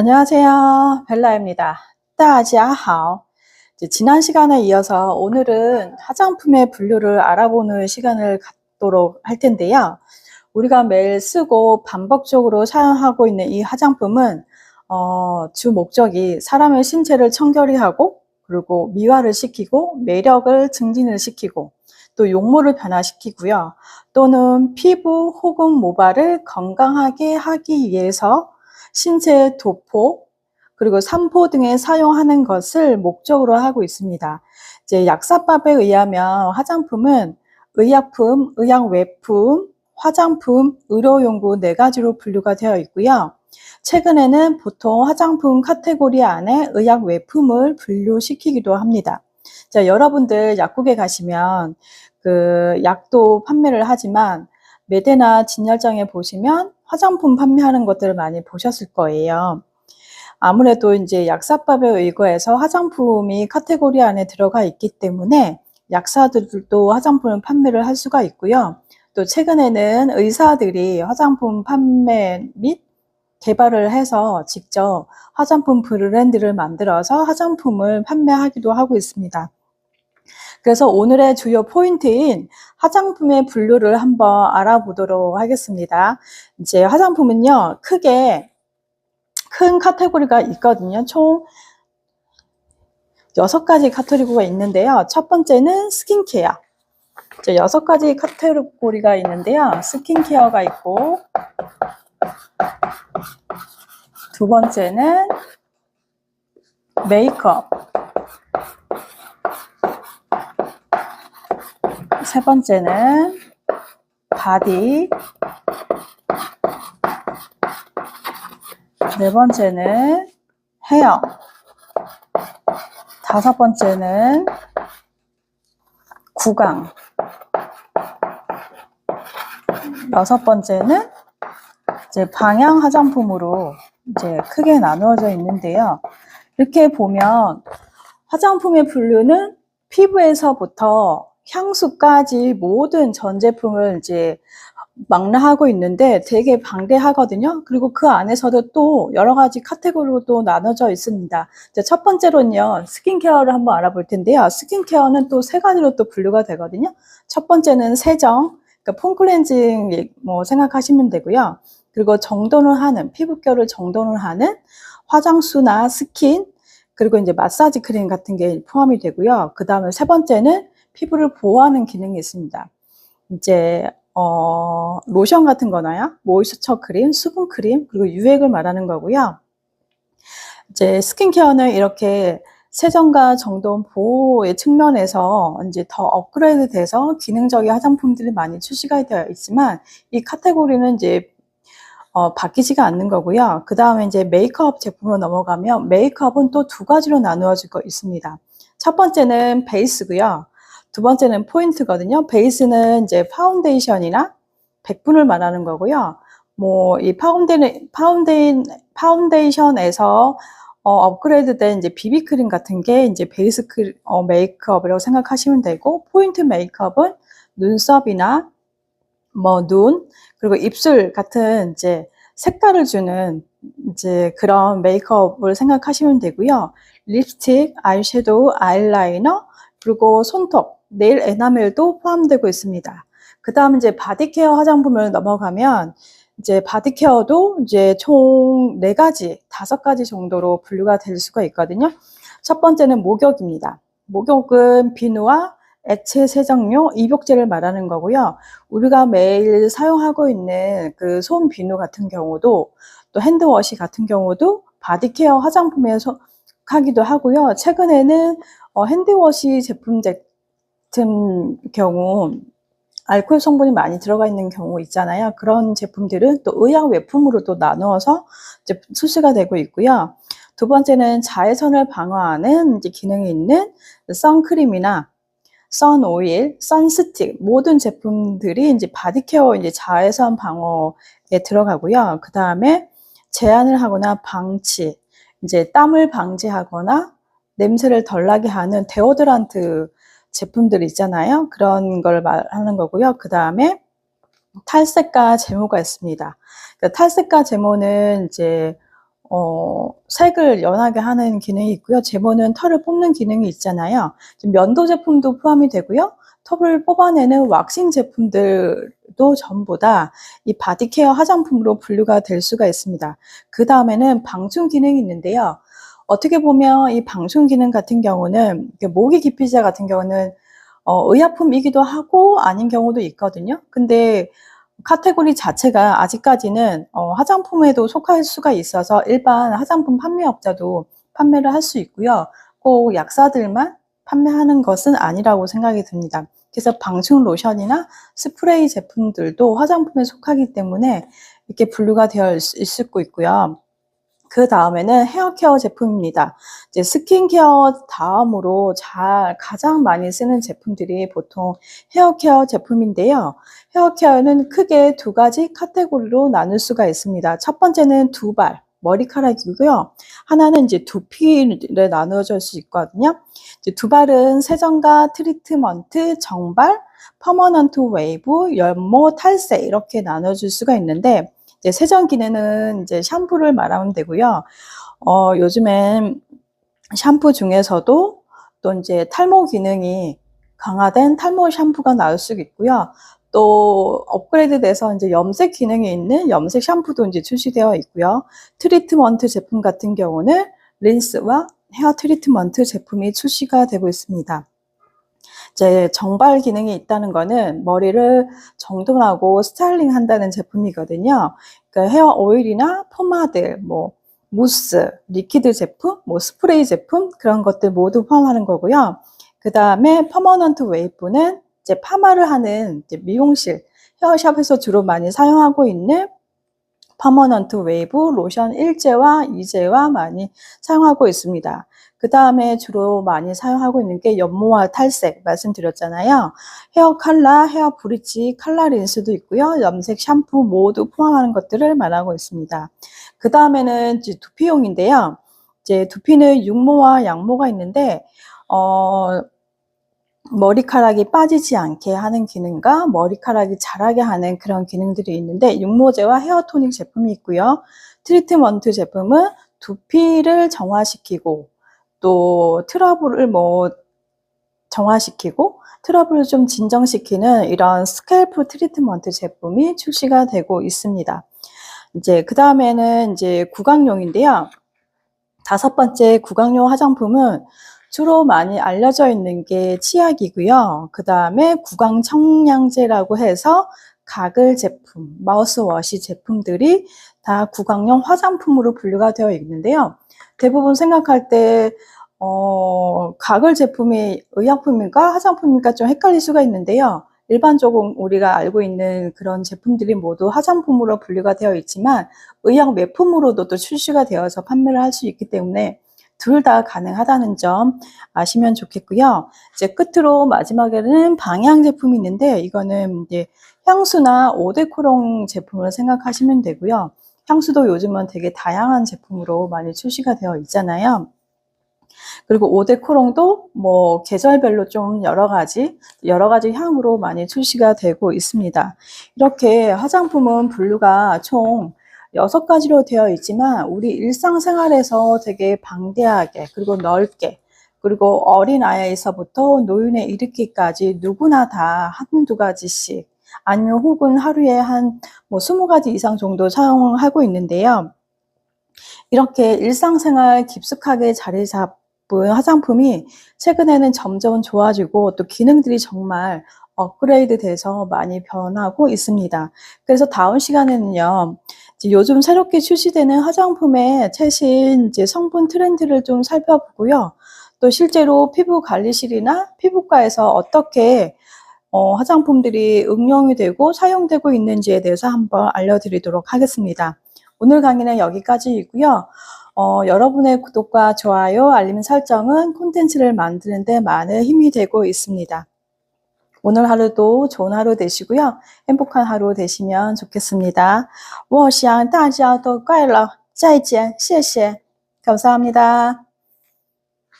안녕하세요. 벨라입니다. 大家好. 이제 지난 시간에 이어서 오늘은 화장품의 분류를 알아보는 시간을 갖도록 할 텐데요. 우리가 매일 쓰고 반복적으로 사용하고 있는 이 화장품은 어, 주 목적이 사람의 신체를 청결히 하고 그리고 미화를 시키고 매력을 증진을 시키고 또 용모를 변화시키고요. 또는 피부 혹은 모발을 건강하게 하기 위해서 신체 도포 그리고 산포 등에 사용하는 것을 목적으로 하고 있습니다. 이제 약사법에 의하면 화장품은 의약품, 의약외품, 화장품, 의료용구 네 가지로 분류가 되어 있고요. 최근에는 보통 화장품 카테고리 안에 의약 외품을 분류시키기도 합니다. 자, 여러분들 약국에 가시면 그 약도 판매를 하지만 매대나 진열장에 보시면 화장품 판매하는 것들을 많이 보셨을 거예요. 아무래도 이제 약사법에 의거해서 화장품이 카테고리 안에 들어가 있기 때문에 약사들도 화장품을 판매를 할 수가 있고요. 또 최근에는 의사들이 화장품 판매 및 개발을 해서 직접 화장품 브랜드를 만들어서 화장품을 판매하기도 하고 있습니다. 그래서 오늘의 주요 포인트인 화장품의 분류를 한번 알아보도록 하겠습니다. 이제 화장품은요, 크게 큰 카테고리가 있거든요. 총 여섯 가지 카테고리가 있는데요. 첫 번째는 스킨케어. 이제 여섯 가지 카테고리가 있는데요. 스킨케어가 있고, 두 번째는 메이크업. 세 번째는 바디. 네 번째는 헤어. 다섯 번째는 구강. 여섯 번째는 이제 방향 화장품으로 이제 크게 나누어져 있는데요. 이렇게 보면 화장품의 분류는 피부에서부터 향수까지 모든 전 제품을 이제 망라하고 있는데 되게 방대하거든요. 그리고 그 안에서도 또 여러 가지 카테고리로 또 나눠져 있습니다. 첫 번째로는요, 스킨케어를 한번 알아볼 텐데요. 스킨케어는 또 세 가지로 또 분류가 되거든요. 첫 번째는 세정, 그러니까 폼 클렌징 뭐 생각하시면 되고요. 그리고 정돈을 하는, 피부결을 정돈을 하는 화장수나 스킨, 그리고 이제 마사지 크림 같은 게 포함이 되고요. 그 다음에 세 번째는 피부를 보호하는 기능이 있습니다. 이제 어, 로션 같은 거나요? 모이스처 크림, 수분 크림, 그리고 유액을 말하는 거고요. 이제 스킨케어는 이렇게 세정과 정돈 보호의 측면에서 이제 더 업그레이드 돼서 기능적인 화장품들이 많이 출시가 되어 있지만 이 카테고리는 이제 어, 바뀌지가 않는 거고요. 그 다음에 이제 메이크업 제품으로 넘어가면 메이크업은 또 두 가지로 나누어지고 있습니다. 첫 번째는 베이스고요. 두 번째는 포인트거든요. 베이스는 이제 파운데이션이나 백분을 말하는 거고요. 뭐 이 파운데이 파운데이션에서 어, 업그레이드된 이제 비비크림 같은 게 이제 베이스 크, 어, 메이크업이라고 생각하시면 되고 포인트 메이크업은 눈썹이나 뭐 눈 그리고 입술 같은 이제 색깔을 주는 이제 그런 메이크업을 생각하시면 되고요. 립스틱, 아이섀도우, 아이라이너 그리고 손톱 네일 에나멜도 포함되고 있습니다. 그 다음 이제 바디케어 화장품을 넘어가면 이제 바디케어도 이제 총 네 가지, 다섯 가지 정도로 분류가 될 수가 있거든요. 첫 번째는 목욕입니다. 목욕은 비누와 액체 세정용 입욕제를 말하는 거고요. 우리가 매일 사용하고 있는 그 손 비누 같은 경우도 또 핸드워시 같은 경우도 바디케어 화장품에 속하기도 하고요. 최근에는 어, 핸드워시 제품 같은 경우 알코올 성분이 많이 들어가 있는 경우 있잖아요. 그런 제품들은 또 의약 외품으로도 나누어서 이제 출시가 되고 있고요. 두 번째는 자외선을 방어하는 이제 기능이 있는 선크림이나 선 오일, 선스틱 모든 제품들이 이제 바디케어 이제 자외선 방어에 들어가고요. 그 다음에 제한을 하거나 방치, 이제 땀을 방지하거나 냄새를 덜 나게 하는 데오드란트 제품들 있잖아요. 그런 걸 말하는 거고요. 그 다음에 탈색과 제모가 있습니다. 그러니까 탈색과 제모는 이제 어, 색을 연하게 하는 기능이 있고요. 제모는 털을 뽑는 기능이 있잖아요. 면도 제품도 포함이 되고요. 털을 뽑아내는 왁싱 제품들도 전부 다 이 바디케어 화장품으로 분류가 될 수가 있습니다. 그 다음에는 방충 기능이 있는데요. 어떻게 보면 이 방충 기능 같은 경우는 모기 기피제 같은 경우는 어, 의약품이기도 하고 아닌 경우도 있거든요. 근데 카테고리 자체가 아직까지는 어, 화장품에도 속할 수가 있어서 일반 화장품 판매업자도 판매를 할 수 있고요. 꼭 약사들만 판매하는 것은 아니라고 생각이 듭니다. 그래서 방충 로션이나 스프레이 제품들도 화장품에 속하기 때문에 이렇게 분류가 되어 있- 있을 수 있고요. 그 다음에는 헤어케어 제품입니다. 이제 스킨케어 다음으로 잘 가장 많이 쓰는 제품들이 보통 헤어케어 제품인데요. 헤어케어는 크게 두 가지 카테고리로 나눌 수가 있습니다. 첫 번째는 두발, 머리카락이고요. 하나는 이제 두피를 나누어질 수 있거든요. 이제 두발은 세정과 트리트먼트, 정발, 퍼머넌트 웨이브, 연모, 탈세 이렇게 나눠줄 수가 있는데 이제 세정 기능은 이제 샴푸를 말하면 되고요. 어, 요즘엔 샴푸 중에서도 또 이제 탈모 기능이 강화된 탈모 샴푸가 나올 수 있고요. 또 업그레이드 돼서 이제 염색 기능이 있는 염색 샴푸도 이제 출시되어 있고요. 트리트먼트 제품 같은 경우는 린스와 헤어 트리트먼트 제품이 출시가 되고 있습니다. 이제 정발 기능이 있다는 거는 머리를 정돈하고 스타일링 한다는 제품이거든요. 그러니까 헤어 오일이나 포마드, 뭐 무스, 리퀴드 제품, 뭐 스프레이 제품 그런 것들 모두 포함하는 거고요. 그 다음에 퍼머넌트 웨이브는 이제 파마를 하는 이제 미용실 헤어샵에서 주로 많이 사용하고 있는 퍼머넌트 웨이브 로션 1제와 2제와 많이 사용하고 있습니다. 그 다음에 주로 많이 사용하고 있는 게 연모와 탈색 말씀드렸잖아요. 헤어 칼라, 헤어 브릿지, 칼라 린스도 있고요. 염색 샴푸 모두 포함하는 것들을 말하고 있습니다. 그 다음에는 두피용인데요. 이제 두피는 육모와 양모가 있는데 어, 머리카락이 빠지지 않게 하는 기능과 머리카락이 자라게 하는 그런 기능들이 있는데 육모제와 헤어토닉 제품이 있고요. 트리트먼트 제품은 두피를 정화시키고 또 트러블을 뭐 정화시키고 트러블을 좀 진정시키는 이런 스캘프 트리트먼트 제품이 출시가 되고 있습니다. 이제 그 다음에는 이제 구강용인데요. 다섯 번째 구강용 화장품은 주로 많이 알려져 있는 게 치약이고요. 그 다음에 구강 청량제라고 해서 가글 제품, 마우스워시 제품들이 다 구강용 화장품으로 분류가 되어 있는데요. 대부분 생각할 때 어, 가글 제품이 의약품인가 화장품인가 좀 헷갈릴 수가 있는데요. 일반적으로 우리가 알고 있는 그런 제품들이 모두 화장품으로 분류가 되어 있지만 의약 매품으로도 또 출시가 되어서 판매를 할 수 있기 때문에 둘 다 가능하다는 점 아시면 좋겠고요. 이제 끝으로 마지막에는 방향 제품이 있는데 이거는 이제 향수나 오데코롱 제품을 생각하시면 되고요. 향수도 요즘은 되게 다양한 제품으로 많이 출시가 되어 있잖아요. 그리고 오데코롱도 뭐 계절별로 좀 여러 가지 여러 가지 향으로 많이 출시가 되고 있습니다. 이렇게 화장품은 분류가 총 여섯 가지로 되어 있지만 우리 일상생활에서 되게 방대하게 그리고 넓게 그리고 어린 아이에서부터 노인에 이르기까지 누구나 다 한두 가지씩 아니면 혹은 하루에 한 뭐 스무 가지 이상 정도 사용하고 있는데요. 이렇게 일상생활 깊숙하게 자리 잡은 화장품이 최근에는 점점 좋아지고 또 기능들이 정말 업그레이드 돼서 많이 변하고 있습니다. 그래서 다음 시간에는요, 요즘 새롭게 출시되는 화장품의 최신 이제 성분 트렌드를 좀 살펴보고요. 또 실제로 피부 관리실이나 피부과에서 어떻게 어, 화장품들이 응용이 되고 사용되고 있는지에 대해서 한번 알려드리도록 하겠습니다. 오늘 강의는 여기까지이고요. 어, 여러분의 구독과 좋아요, 알림 설정은 콘텐츠를 만드는데 많은 힘이 되고 있습니다. 오늘 하루도 좋은 하루 되시고요. 행복한 하루 되시면 좋겠습니다. 我想大家都快乐。再见，谢谢，감사합니다.